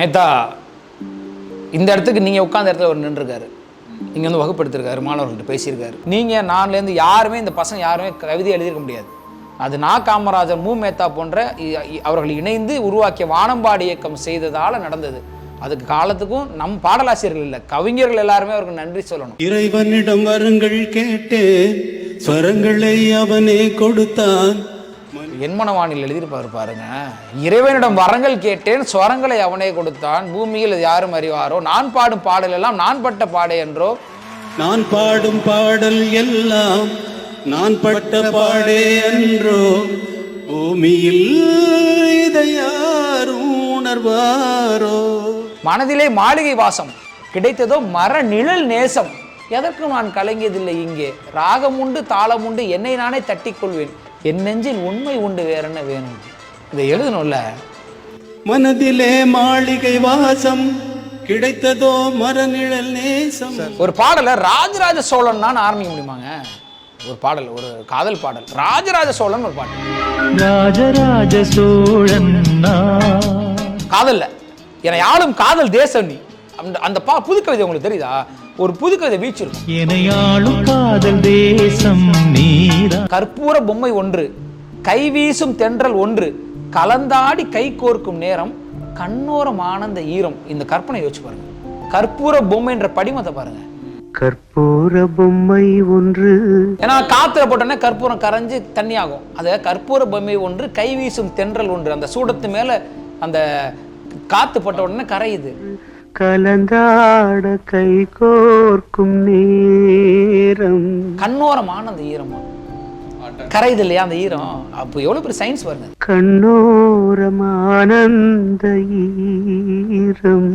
மேத்தா இந்த இடத்துக்கு நீங்கள் உட்காந்த இடத்துல ஒரு நின்றுருக்காரு. இங்கே வந்து வகுப்படுத்திருக்காரு மாணவர்கள்ட்ட பேசியிருக்காரு. நீங்கள் நான்லேருந்து யாருமே இந்த பசங்க யாருமே கவிதை எழுதியிருக்க முடியாது. அது நா. காமராஜர் மு. மேத்தா போன்ற இ- அவர்கள் இணைந்து உருவாக்கிய வானம்பாடி இயக்கம் செய்ததால் நடந்தது. அதுக்கு காலத்துக்கும் நம் பாடலாசிரியர்கள் இல்லை கவிஞர்கள் எல்லாருமே அவருக்கு நன்றி சொல்லணும். இறைவனிடம் வருங்கள் கேட்டேன் ஸ்வரங்களை அவனே கொடுத்தான். என்மனவாணியில் எழுதியிருப்பாரு பாருங்க. இறைவனிடம் வரங்கள் கேட்டேன் ஸ்வரங்களை அவனே கொடுத்தான். பூமியில் யாரும் அறிவாரோ? நான் பாடும் பாடல் எல்லாம் நான் பட்ட பாடே என்றோ? நான் பாடும் பாடல் எல்லாம் நான் பட்ட பாடே என்றோ? பூமியில் இதை யாரும் உணர்வாரோ? மனதிலே மாளிகை வாசம் கிடைத்ததோ மர நிழல் நேசம். எதற்கும் நான் கலங்கியதில்லை இங்கே. ராகம் உண்டு தாளம் உண்டு என்னை நானே தட்டிக்கொள்வேன். என் நெஞ்சில் உண்மை உண்டு வேற என்ன வேணும்? இதை எழுதணும்ல? மனதிலே மாளிகை வாசம் கிடைத்ததோ மரநிழல் நேசம். ஒரு பாடலை ராஜராஜ சோழன் தான் ஆரம்பிக்க முடியுமாங்க? ஒரு பாடல் ஒரு காதல் பாடல். ராஜராஜ சோழன் ஒரு பாடல் ராஜராஜ சோழன். காதல்ல. என்னை ஆளும் காதல் தேசம் நீ. அந்த அந்த பா புது கவிதை உங்களுக்கு தெரியுதா? ஒரு புது கவிதை வீச்சு இருக்கும் காதல் தேசம் கற்பூர பொம்மை ஒன்று கைவீசும் தென்றல் ஒன்று கலந்தாடி கை கோர்க்கும் நேரம் கண்ணோரம் ஆனந்த ஈரம். இந்த கற்பனை யோசிச்சு பாருங்க. கற்பூர பொம்மைன்ற படிமத்தை பாருங்க. கற்பூர பொம்மை ஒன்று. ஏன்னா காத்துல போட்டோன்னே கற்பூரம் கரைஞ்சு தண்ணி ஆகும் அதை கற்பூர பொம்மை ஒன்று கை வீசும் தென்றல் ஒன்று. அந்த சூடத்து மேல அந்த காத்து பட்ட உடனே கரையுது. கலந்தாட கை கோர்க்கும் நேரம். கண்ணோரம் ஆனந்த ஈரமா. கரையுது இல்லையா அந்த ஈரம்? அப்போ எவ்வளவு பெரிய சயின்ஸ் பாருங்க. கண்ணோரம் ஆனந்த ஈரம்.